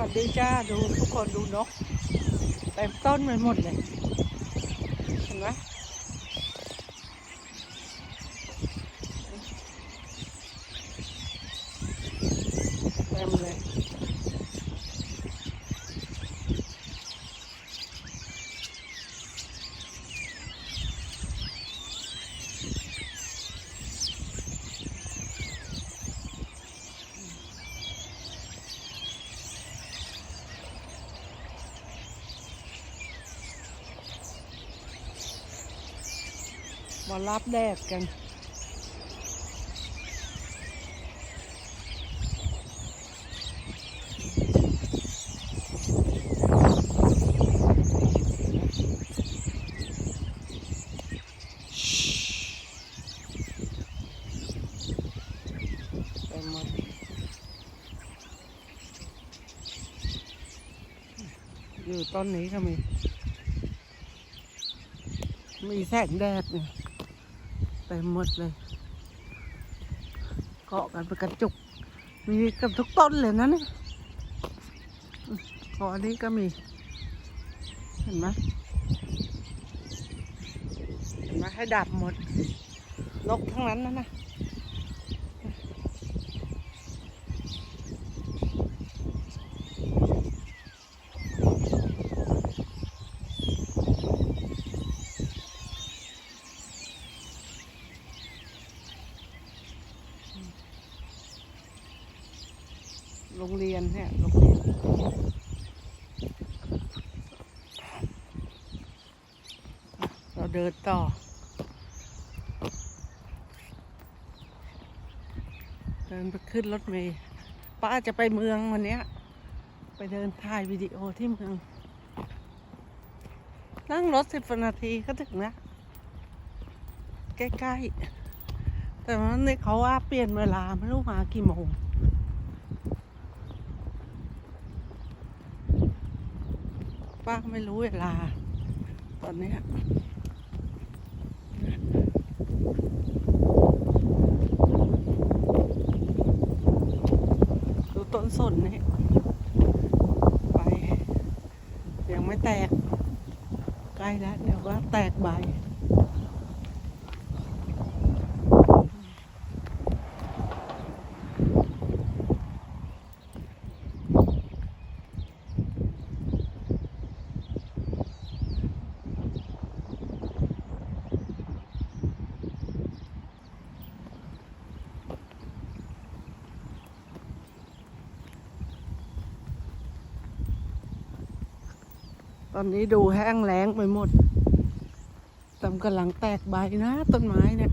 วัสดีจ้าดูทุกคนดูนกเต็มต้นไปหมดเลย เห็นไหม รับแดดกันไปหมดอยู่ต้นนี้ก็มี มีแสงแดดเนี่ย เต็มหมดเลย เกาะกันเป็นกระจุก มีกับทุกต้นเลยนะเนี่ยอืมเกาะนี้ก็มี เห็นไหมเห็นไหมให้ดับหมด ลกทั้งนั้นนะนะ โรงเรียนเนี่ยโรงเรียนเราเดินต่อเดินไปขึ้นรถเมล์ป้าจะไปเมืองวันนี้ไปเดินถ่ายวิดีโอที่เมือง นั่งรถสิบนาทีก็ถึงนะ ใกล้ ๆ แต่วันนี้เขาว่าเปลี่ยนเวลาไม่รู้มากี่โมง ป้าก็ไม่รู้เวลา ตอนนี้ดูต้นสนนี่ไป ยังไม่แตก ใกล้แล้ว เดี๋ยวก็แตกใบ ตอนนี้ดูแห้งแล้งไปหมดตำกำลังแตกใบนะ ต้นไม้เนี่ย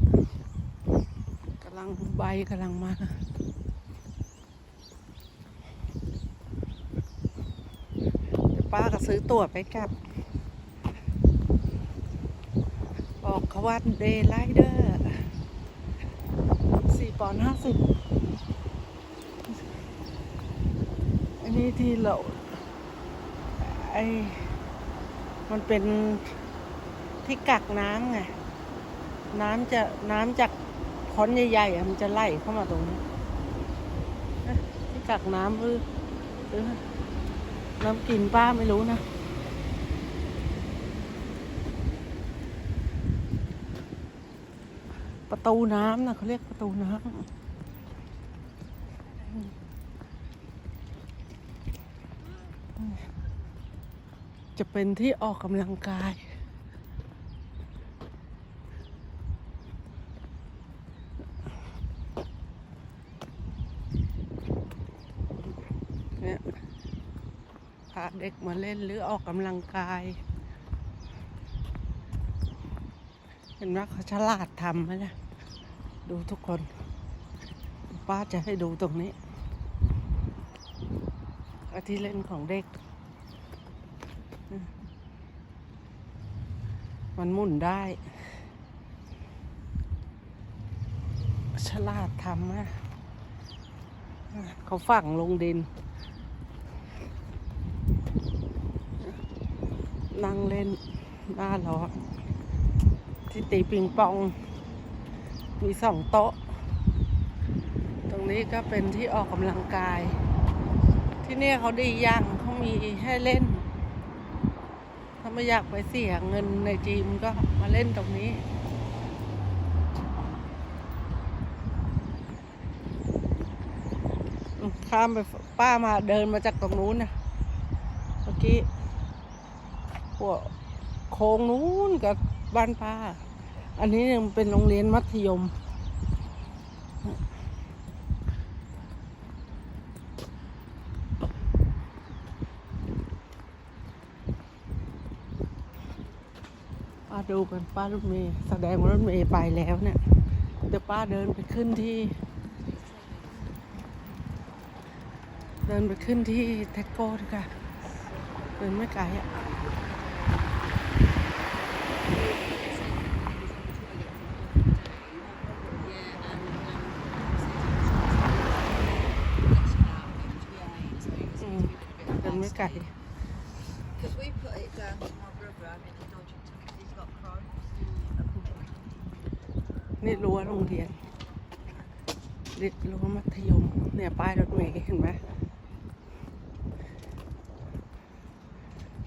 กำลังใบกำลังมาป้าก็ซื้อตั๋วไปกลับ บอกเขาว่าเดย์ไลเดอร์สี่ปอนห้าสิบอันนี้ที่เราไอ มันเป็นที่กักน้ำไง น้ำจะน้ำจากค้อนใหญ่ๆมันจะไหลเข้ามาตรงนี้ที่กักน้ำหรือหรือน้ำกินป้าไม่รู้นะประตูน้ำนะเขาเรียกประตูน้ำ จะเป็นที่ออกกำลังกาย เนี่ยพาเด็กมาเล่นหรือออกกำลังกาย เห็นว่าเขาฉลาดทำไหมเนี่ยดูทุกคน ป้าจะให้ดูตรงนี้อาที่เล่นของเด็ก มันหมุนได้ ฉลาดทำนะเขาฝังลงดิน นั่งเล่นหน้าล้อที่ตีปิงปอง มีสองโต๊ะ ตรงนี้ก็เป็นที่ออกกำลังกาย ที่นี่เขาดีอย่างเขามีให้เล่น ไม่อยากไปเสียเงินในจีมก็มาเล่นตรงนี้ ข้ามไปป้ามาเดินมาจากตรงนู้นนะเมื่อกี้หัวโค้งนู้นกับบ้านป้า อันนี้ยังเป็นโรงเรียนมัธยม ดูกันป้ารถเมย์แสดงว่ารถเมย์ไปแล้วเนี่ยเดี๋ยวป้าเดินไปขึ้นที่ เดินไปขึ้นที่แท็กโก้ดีกว่าเดินไม่ไกลอะ อืมเดินไม่ไกล Because we put it down to my brother, I mean, the dodgy to because he's got Crohn's. นี่รั้ว โรงเรียนเรียกรั้วมัธยม เนี่ยป้ายรถเมล์เห็นไหม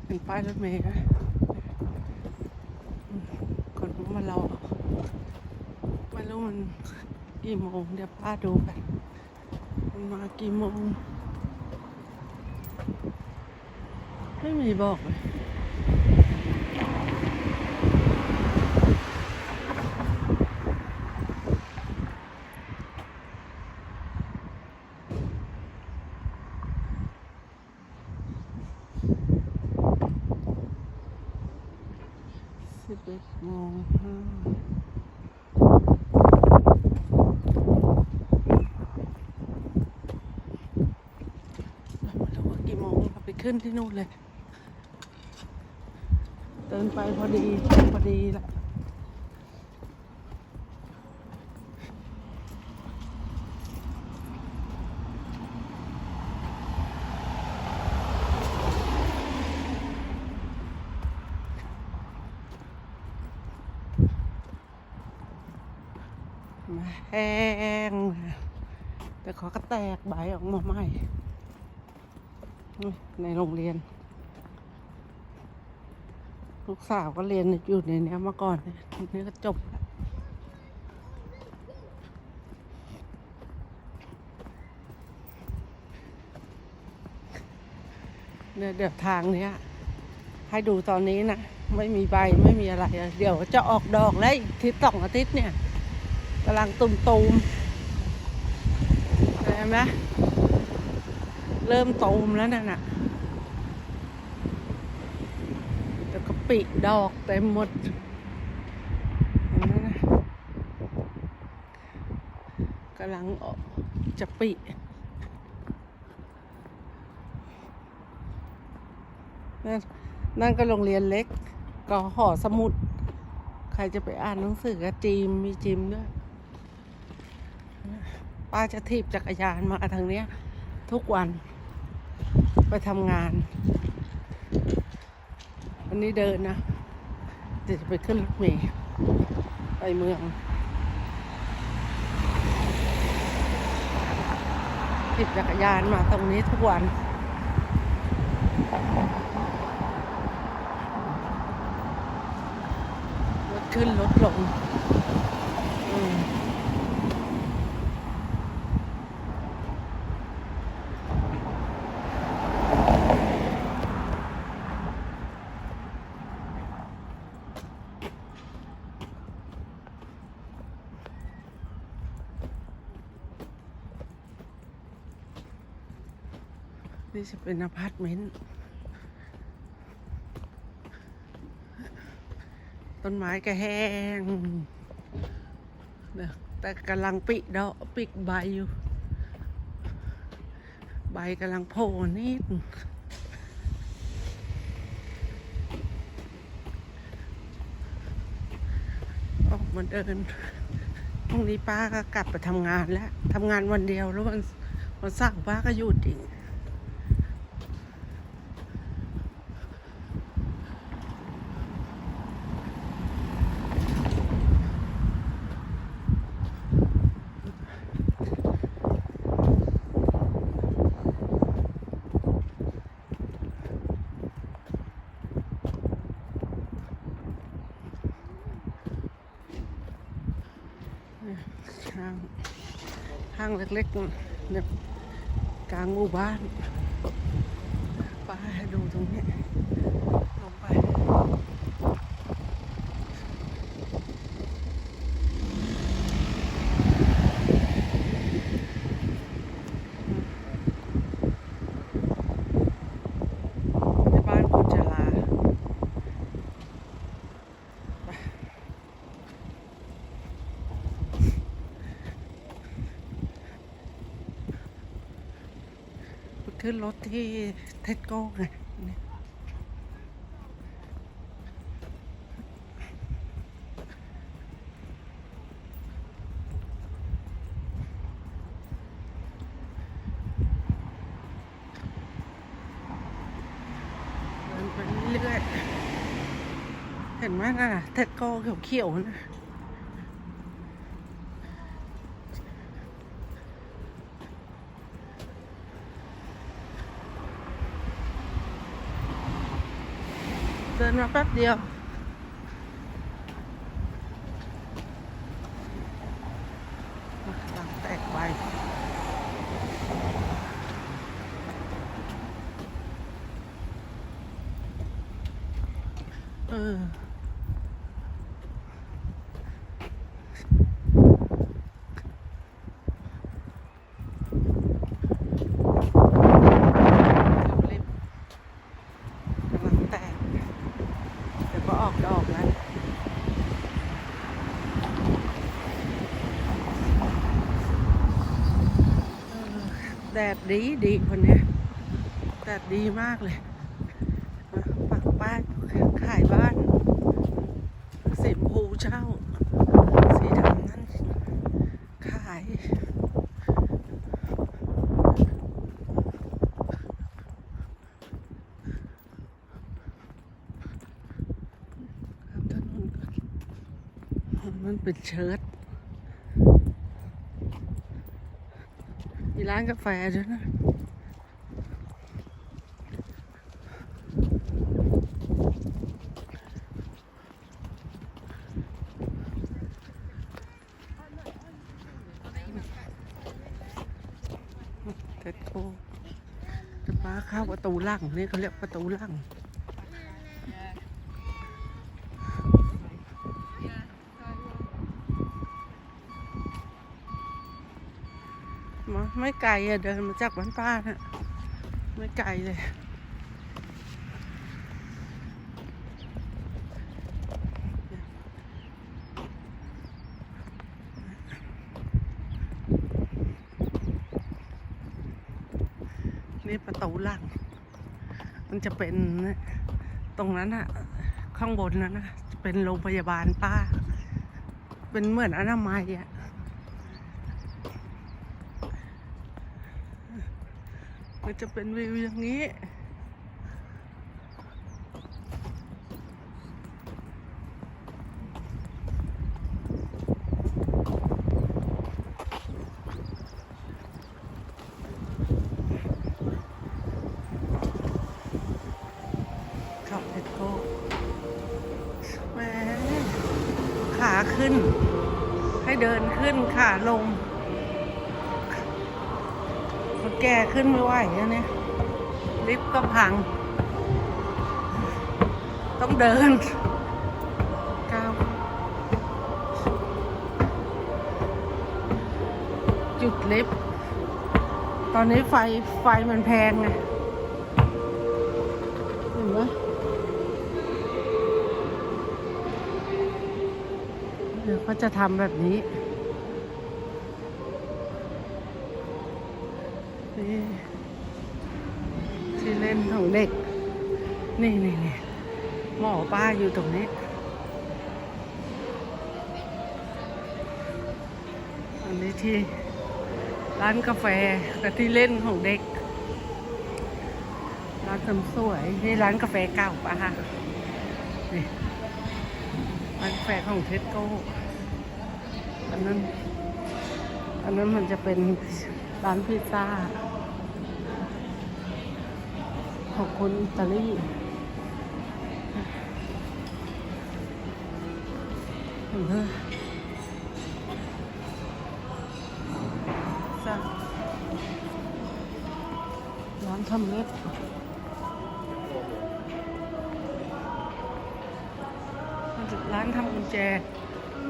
เป็นป้ายรถเมล์นะอืมคนมารอไม่รู้มันกี่โมง เดี๋ยวป้าดูกันมันมากี่โมง ไม่มีบอกเลย สิบเอ็ดโมงห้าเรามาดูว่ากี่โมงเราไป ขึ้นที่นู่นเลย เดินไปพอดีพอดีละแห้งแต่ขาก็แตกใบออกมาใหม่ ในโรงเรียน ลูกสาวก็เรียนอยู่ในนี้มาก่อนเนี่ยทีนี้ก็จบละเนี่ยเดี๋ยวทางเนี้ย ให้ดูตอนนี้นะ ไม่มีใบไม่มีอะไร เดี๋ยวจะออกดอกแล้วอีกอาทิตย์สองอาทิตย์เนี่ยกำลังตุมๆเห็นไหม เริ่มตูมแล้วนั่นน่ะแล้วก็ปิดอกเต็มหมดเห็นนะกำลังออกจะปินั่นนั่นก็โรงเรียนเล็ก ก็หอสมุด ใครจะไปอ่านหนังสือก็จีม มีจิมด้วย ป้าจะถีบจักรยานมาทางเนี้ย ทุกวัน ไปทำงาน วันนี้เดินนะเดี๋ยวจะไปขึ้นรถเมล์ไปเมืองติดจักรยานมาตรงนี้ทุกวันรถขึ้นรถลง อืม จะเป็นอพาร์ตเมนต์ต้นไม้ก็แห้งแต่กำลังปิดอกปิดใบอยู่ ใบกำลังโผล่นิดออกมาเดินพรุ่งนี้ป้าก็กลับไปทำงานแล้วทำงานวันเดียวแล้ววันวันเสาร์ป้าก็หยุดอีกาง เล็กๆเนี่ยกลางหมู่บ้านป้าให้ดูตรงนี้ ลงไป ในบ้านคนชราไปไปขึ้ นรถที่เท็ดโก้ไงเรื่อยเห็นไหมน่ะเท็ดโก้เขียวๆนะ เดินมาแป๊บเดียว หลังแตกไป เออ ลิฟต์กำลังแตก เดี๋ยวก็ออกดอกแล้วเออ แดดดีดีคนนี้แดดดีมากเลยมาปักป้ายขายบ้าน สีชมพูเช่า สีดำนั่นขายมันเป็นเชิ้ต มีร้านกาแฟด้วยนะเท็ดโก้จะปาเข้าประตูหลังนี่เขาเรียกประตูหลัง มา ไม่ไกลอะเดินมาจากบ้านป้านะไม่ไกลเลยนี่ประตูหลัง มันจะเป็นตรงนั้นอะข้างบนนั้นนะจะเป็นโรงพยาบาลป้า เป็นเหมือนอนามัยอะ มันจะเป็นวิวอย่างนี้ ขับเอ็ดโก้แหมขาขึ้น ให้เดินขึ้นขาลง แก่ขึ้นไม่ไหวอะเนี่ยลิฟต์ก็พัง ต้องเดินก้าวจุดลิฟต์ตอนนี้ไฟไฟมันแพงไงเห็นไหมเดี๋ยวเขาจะทำแบบนี้ที่เล่นของเด็ก นี่นี่นี่หมอ ป้าอยู่ตรงนี้อันนี้ที่ร้านกาแฟกับที่เล่นของเด็ก ร้านเสริมสวยนี่ร้านกาแฟเก่าปะคะนี่ร้านกาแฟของเทสโก้อันนั้น อันนั้นมันจะเป็นร้านพิซซ่าของคนอิตาลี สั่งร้านทำเล็บร้านทำกุญแจ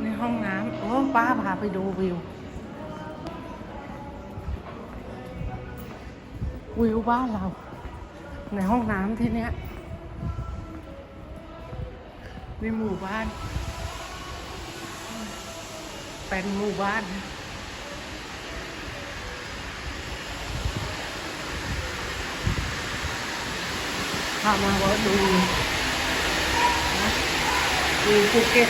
ในห้องน้ำ โอ้ป้าพาไปดูวิว วิวบ้านเรา ในห้องน้ำที่เนี้ยในหมู่บ้าน เป็นหมู่บ้านพามาว่าดูนะดูภูเก็ต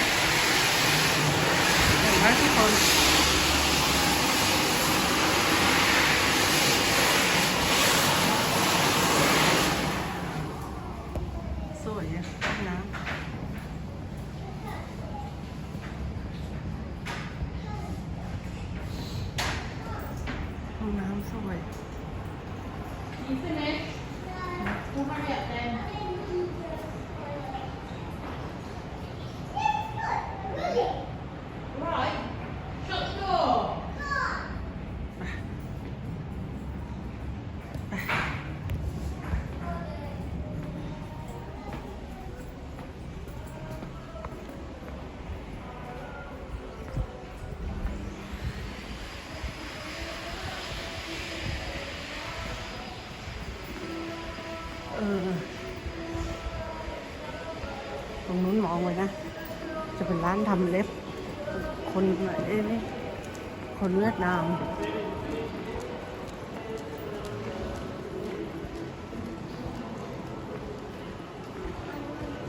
เห็นไหมทุกคนสวยอะน้ำ เออตรงนู้นมองไว้นะ จะเป็นร้านทำเล็บ คนเอ้นี่คนเวียดนาม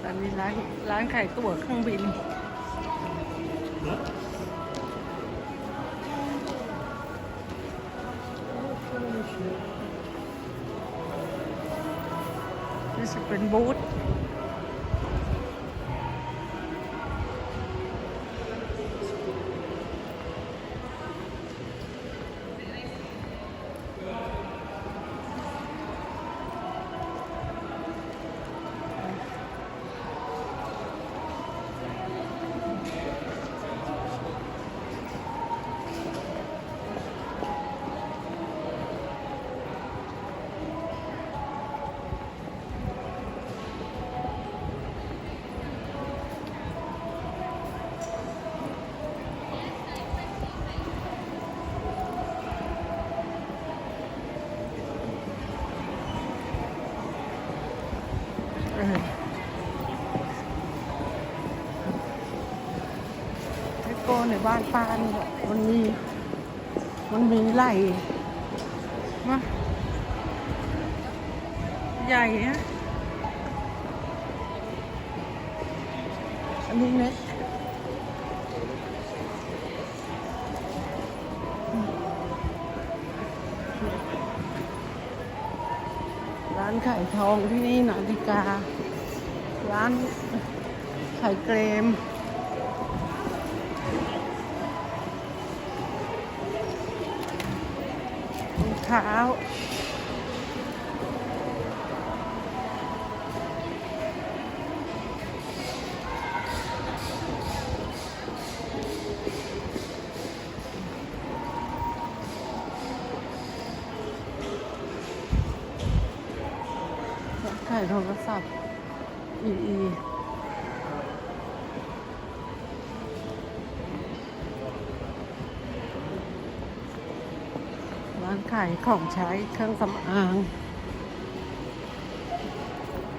อันนี้ร้านร้านขายตั๋วเครื่องบิน เป็นบูธ ในบ้านป้านี่แหละมันมี มันมีไหลมาใหญ่ฮะอันนี้เล็กร้านขายทองที่นี่นาฬิกา ร้านขายเกรม เท้าขายโทรศัพท์อีอีร้านขาย ของใช้เครื่องสำอาง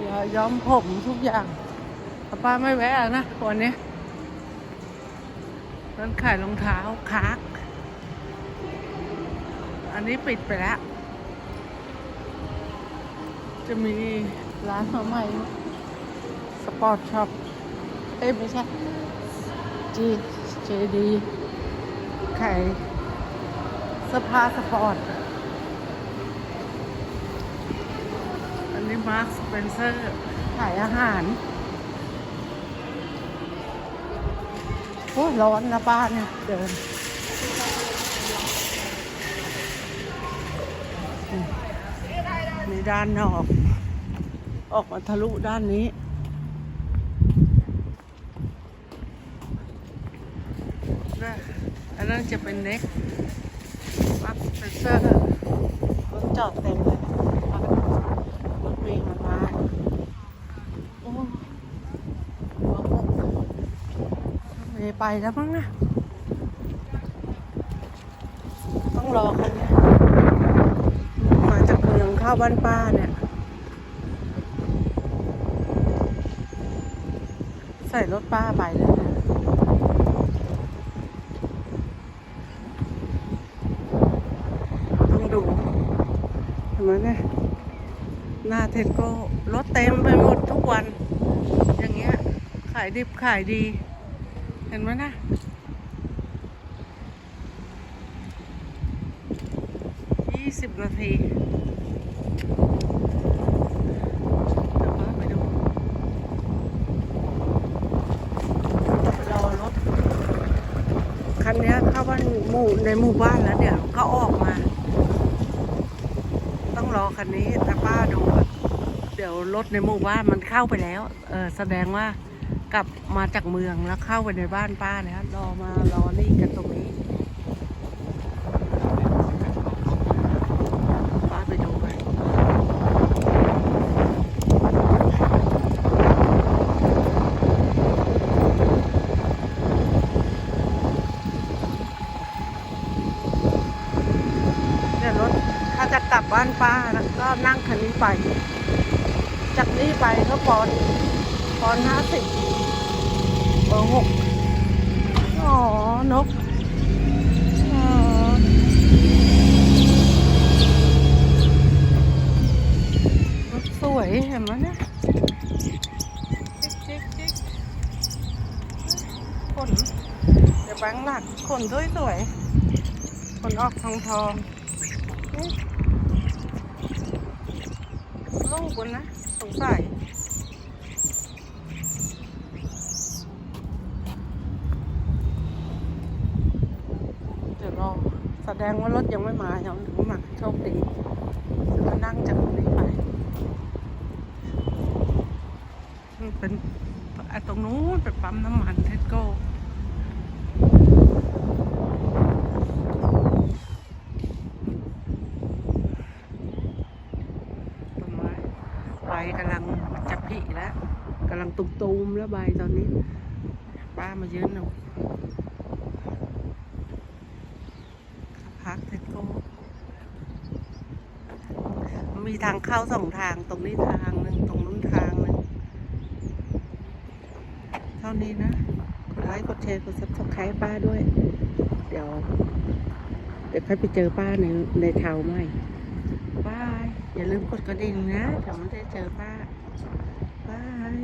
ยาย้อมผมทุกอย่างป้าไม่แวะนะวันนี้ร้านขายรองเท้าคากอันนี้ปิดไปแล้ว จะมีร้านมาใหม่สปอร์ตช็อป เอ้ยไม่ใช่จีเจดีขายเสื้อผ้าสปอร์ต อันนี้มาร์คสเปนเซอร์ขายอาหาร โอ้ร้อนนะป้าเนี่ย เดินมนี่ด้านนอก ออกมาทะลุด้านนี้อันนั้นจะเป็นเน็กมาร์คสเปนเซอร์รถจอดเต็มเลย ไปแล้วมั้งนะ ต้องรอกันเนี่ยมาจากเมืองเข้าบ้านป้าเนี่ย ใส่รถป้าไปแล้วเนี่ยต้องดูเห็นไหมเนี่ยหน้าเทนโก้รถเต็มไปหมดทุกวัน อย่างเงี้ย ขายดิบขายดี เห็นไหมนะยี่สิบนาทีเดี๋ยวป้าไปดูรอรถคันนี้เข้าบ้านหมู่ในหมู่บ้านแล้วเดี๋ยวก็ออกมา ต้องรอคันนี้แต่ป้าดู เดี๋ยวรถในหมู่บ้านมันเข้าไปแล้ว เออแสดงว่า กลับมาจากเมืองแล้วเข้าไปในบ้านป้าแล้วรอมารอนี่กันตรงนี้ป้าไปดูกันเดี๋ยวรถถ้าจะกลับบ้านป้าแล้วก็นั่งคันนี้ไป จากนี้ไปก็ปอนปอนห้าสิบ อหกอ๋อ นกสวยเห็นไหมเนี่ยจิ๊กจิ๊กขนเดี๋ยวแบงหลักขนสวยสวยขนออกทองทองๆนี่ลูกมันนะสงสัย เดี๋ยวรอแส ดงว่ารถยังไม่มายังถึงมาโชคดีจะมานั่งจากตรงนี้ไปเป็นไอตรงนู้นเป็นปั๊มน้ำมันเทสโก้ใบกำลังจะผลิแล้วกำลังตุมๆแล้วใบตอนนี้ ป้ามาเยืนหนู พักเสร็จก็มีทาง เข้าสองทางตรงนี้ทางหนึ่งตรงนู้นทางหนึ่งเท่านี้นะกดไลค์กดแชร์กดซับสไครต์ป้าด้วย เดี๋ยว เดี๋ยวค่อยไปเจอป้าในในเทาใหม่บาย อย่าลืมกดกระดิ่งนะเดี๋ยวมันจะเจอป้าบาย